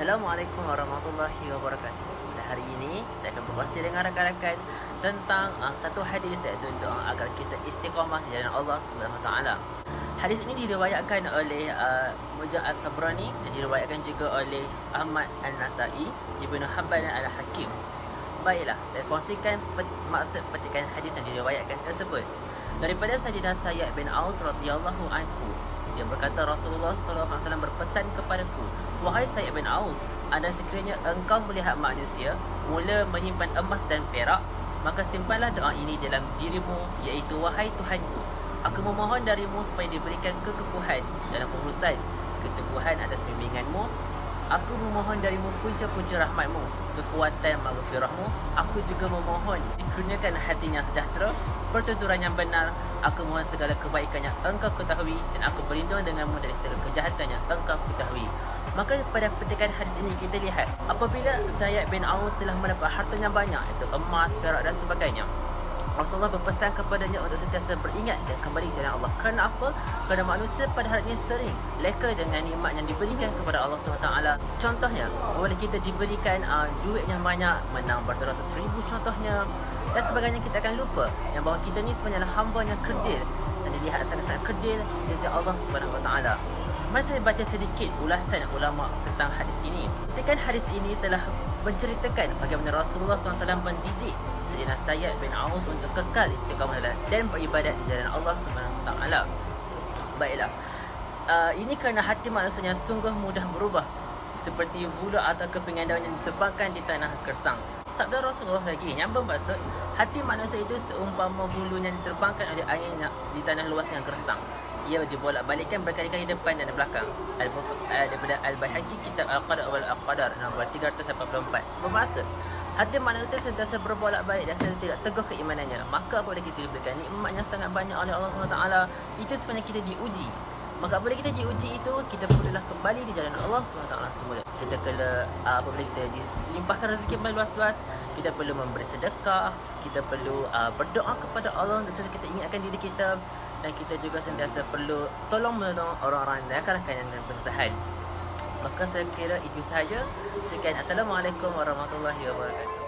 Assalamualaikum warahmatullahi wabarakatuh. Pada hari ini saya akan berkongsi dengan rakan-rakan tentang uh, satu hadis iaitu doa agar kita istiqamah di jalan Allah Taala. Hadis ini diriwayatkan oleh uh, Mujah Al-Tabrani dan diriwayatkan juga oleh Ahmad An-Nasai, Ibnu Hibban dan Al-Hakim. Baiklah, saya kongsikan pet- maksud petikan hadis yang diriwayatkan tersebut. Daripada Sayyidina Sayyid bin Aus radhiyallahu anhu, dia berkata Rasulullah SAW berpesan kepadaku, Wahai Sayyid bin Aus, anda sekiranya engkau melihat manusia mula menyimpan emas dan perak, maka simpanlah doa ini dalam dirimu, iaitu Wahai Tuhanku, aku memohon darimu supaya diberikan kekukuhan dalam urusan keteguhan atas bimbinganmu Aku memohon darimu punca-punca rahmatmu, kekuatan maghfirahmu. Aku juga memohon dikurniakan hatinya sejahtera, pertuturan yang benar. Aku mohon segala kebaikan yang engkau ketahui dan aku berlindung denganmu dari segala kejahatan yang engkau ketahui. Maka pada petikan hadis ini kita lihat apabila Sayyid bin Aus telah mendapat hartanya banyak itu emas, perak dan sebagainya. Rasulullah berpesan kepadanya untuk sentiasa beringat dan kembali ke jalan Allah. Kerana apa? Kerana manusia pada hari ini sering leka dengan nikmat yang diberikan kepada Allah SWT. Contohnya, apabila kita diberikan uh, duit yang banyak, menang beratus ribu contohnya, dan sebagainya kita akan lupa yang bahawa kita ni sebenarnya hamba yang kerdil dan dilihat sangat-sangat kerdil di sisi Allah SWT. Mari saya baca sedikit ulasan ulama tentang hadis ini. Ketika hadis ini telah menceritakan bagaimana Rasulullah SAW mendidik Sayyidina Sayyid bin Aus untuk kekal istiqamah dan beribadat di jalan Allah SWT. Baiklah. Uh, ini kerana hati manusia sungguh mudah berubah seperti bulu atau kepingan daun yang diterbangkan di tanah gersang. Sabda Rasulullah lagi yang bermaksud hati manusia itu seumpama bulu yang diterbangkan oleh angin di tanah luas yang gersang. Ia dibolak-balikkan berkali-kali depan dan belakang. Daripada Al-Bahaqi kitab Al-Qadar wal Al-Qadar nombor 384. Bermaksud Hati manusia sentiasa berbolak-balik dan sentiasa tidak teguh keimanannya. Maka apabila kita diberikan nikmat yang sangat banyak oleh Allah SWT, itu sebenarnya kita diuji. Maka apabila kita diuji itu, kita perlulah kembali di jalan Allah SWT semula. Kita kena, uh, apabila kita dilimpahkan rezeki yang luas-luas, kita perlu memberi sedekah, kita perlu uh, berdoa kepada Allah untuk kita ingatkan diri kita dan kita juga sentiasa perlu tolong menolong orang-orang yang rakan-rakan yang berkesusahan. Maka saya kira itu sahaja. Sekian. Assalamualaikum warahmatullahi wabarakatuh.